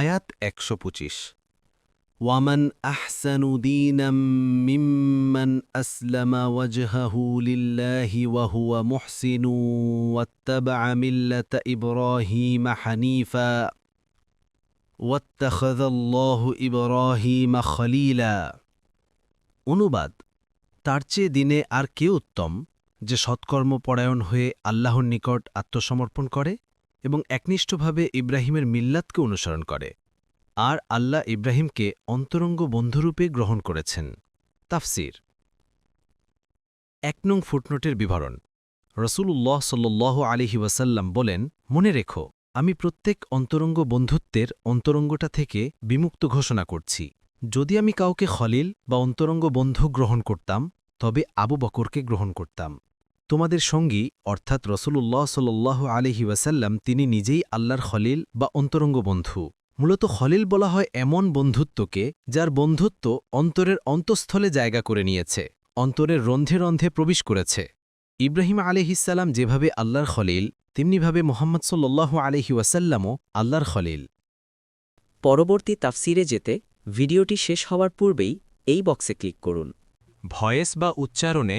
আয়াত একশো পঁচিশ। ওয়ামান আহসানু দীনাম মিম্মান আসলামা ওয়াজহাহু লিল্লাহি ওয়া হুয়া মুহসিনু ওয়াত্তাবা'a মিল্লাতা ইব্রাহিমা হানিফা ওয়াত্তাখাযাল্লাহু ইব্রাহিমা খলীলা। অনুবাদ, তার চেয়ে দিনে আর কে উত্তম যে সৎকর্মপরায়ণ হয়ে আল্লাহর নিকট আত্মসমর্পণ করে? এবং একনিষ্ঠভাবে ইব্রাহিমের মিল্লাতকে অনুসরণ করে, আর আল্লাহ ইব্রাহিমকে অন্তরঙ্গ বন্ধুরূপে গ্রহণ করেছেন। তাফসির। এক নং ফুটনোটের বিবরণ। রসুলুল্লাহ সাল্লাহ আলিহি ওয়াসাল্লাম বলেন, মনে রেখো, আমি প্রত্যেক অন্তরঙ্গ বন্ধুত্বের অন্তরঙ্গটা থেকে বিমুক্ত ঘোষণা করছি। যদি আমি কাউকে খলিল বা অন্তরঙ্গ বন্ধু গ্রহণ করতাম, তবে আবু বকরকে গ্রহণ করতাম। তোমাদের সঙ্গী অর্থাৎ রসুলুল্লাহ সাল্লাহ আলহি ওয়াসাল্লাম তিনি নিজেই আল্লাহর খলিল বা অন্তরঙ্গ বন্ধু। মূলত খলিল বলা হয় এমন বন্ধুত্বকে যার বন্ধুত্ব অন্তরের অন্তঃস্থলে জায়গা করে নিয়েছে অন্তরের রন্ধে রন্ধে প্রবেশ করেছে। ইব্রাহিম আলিহিসাল্লাম যেভাবে আল্লাহর খলিল তেমনিভাবে মোহাম্মদ সাল্লাহ আলহি ওয়াসাল্লামও আল্লাহর খলিল। পরবর্তী তাফসিরে যেতে ভিডিওটি শেষ হওয়ার পূর্বেই এই বক্সে ক্লিক করুন। ভয়েস বা উচ্চারণে